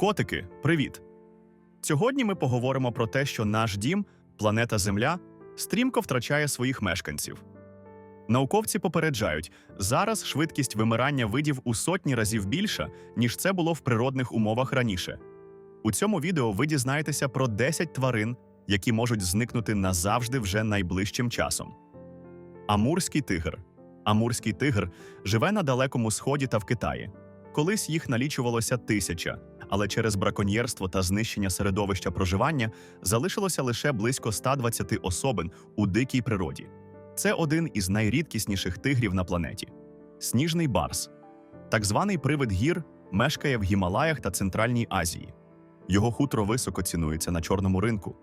Котики, привіт! Сьогодні ми поговоримо про те, що наш дім, планета Земля, стрімко втрачає своїх мешканців. Науковці попереджають, зараз швидкість вимирання видів у сотні разів більша, ніж це було в природних умовах раніше. У цьому відео ви дізнаєтеся про 10 тварин, які можуть зникнути назавжди вже найближчим часом. Амурський тигр. Амурський тигр живе на далекому сході та в Китаї. Колись їх налічувалося тисяча, але через браконьєрство та знищення середовища проживання залишилося лише близько 120 особин у дикій природі. Це один із найрідкісніших тигрів на планеті. Сніжний барс. Так званий привид гір мешкає в Гімалаях та Центральній Азії. Його хутро високо цінується на чорному ринку.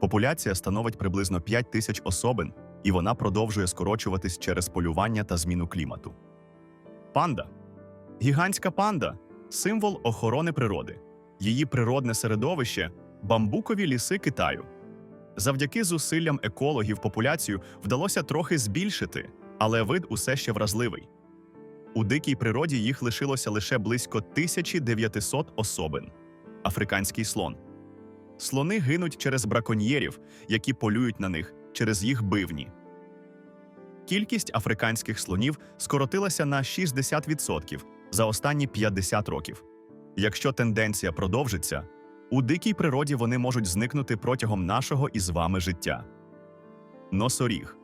Популяція становить приблизно 5 тисяч особин, і вона продовжує скорочуватись через полювання та зміну клімату. Панда. Гігантська панда символ охорони природи. Її природне середовище бамбукові ліси Китаю. Завдяки зусиллям екологів популяцію вдалося трохи збільшити, але вид усе ще вразливий. У дикій природі їх лишилося лише близько 1900 особин. Африканський слон. Слони гинуть через браконьєрів, які полюють на них через їх бивні. Кількість африканських слонів скоротилася на 60% за останні 50 років. Якщо тенденція продовжиться, у дикій природі вони можуть зникнути протягом нашого із вами життя. Носоріг.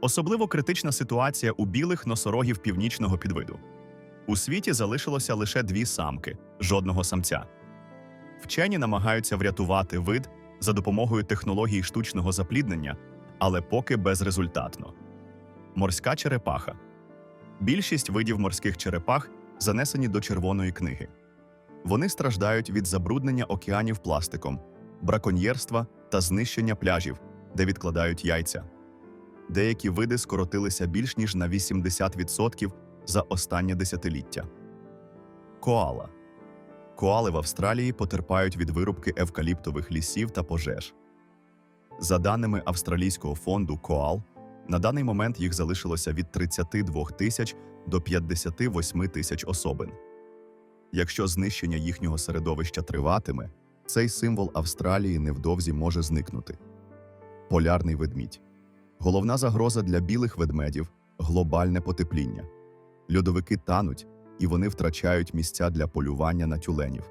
Особливо критична ситуація у білих носорогів північного підвиду. У світі залишилося лише дві самки, жодного самця. Вчені намагаються врятувати вид за допомогою технології штучного запліднення, але поки безрезультатно. Морська черепаха. Більшість видів морських черепах занесені до червоної книги. Вони страждають від забруднення океанів пластиком, браконьєрства та знищення пляжів, де відкладають яйця. Деякі види скоротилися більш ніж на 80% за останнє десятиліття. Коала. Коали в Австралії потерпають від вирубки евкаліптових лісів та пожеж. За даними Австралійського фонду Коал, на даний момент їх залишилося від 32 тисяч до 58 тисяч особин. Якщо знищення їхнього середовища триватиме, цей символ Австралії невдовзі може зникнути. Полярний ведмідь. Головна загроза для білих ведмедів глобальне потепління. Льодовики тануть, і вони втрачають місця для полювання на тюленів.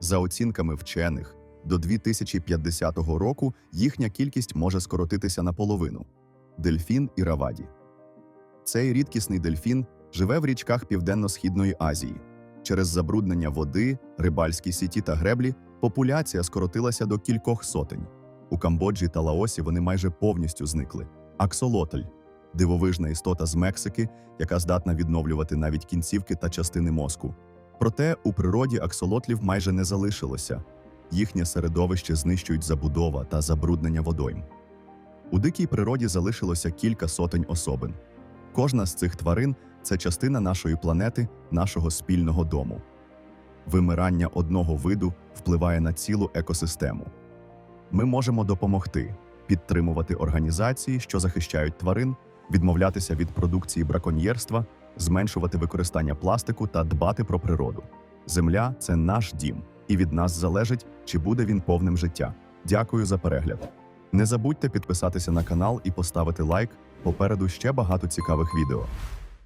За оцінками вчених, до 2050 року їхня кількість може скоротитися наполовину. Дельфін і раваді. Цей рідкісний дельфін живе в річках Південно-Східної Азії. Через забруднення води, рибальські сіті та греблі популяція скоротилася до кількох сотень. У Камбоджі та Лаосі вони майже повністю зникли. Аксолотль дивовижна істота з Мексики, яка здатна відновлювати навіть кінцівки та частини мозку. Проте у природі аксолотлів майже не залишилося. Їхнє середовище знищують забудова та забруднення водойм. У дикій природі залишилося кілька сотень особин. Кожна з цих тварин це частина нашої планети, нашого спільного дому. Вимирання одного виду впливає на цілу екосистему. Ми можемо допомогти підтримувати організації, що захищають тварин, відмовлятися від продукції браконьєрства, зменшувати використання пластику та дбати про природу. Земля це наш дім, і від нас залежить, чи буде він повним життя. Дякую за перегляд. Не забудьте підписатися на канал і поставити лайк. Попереду ще багато цікавих відео.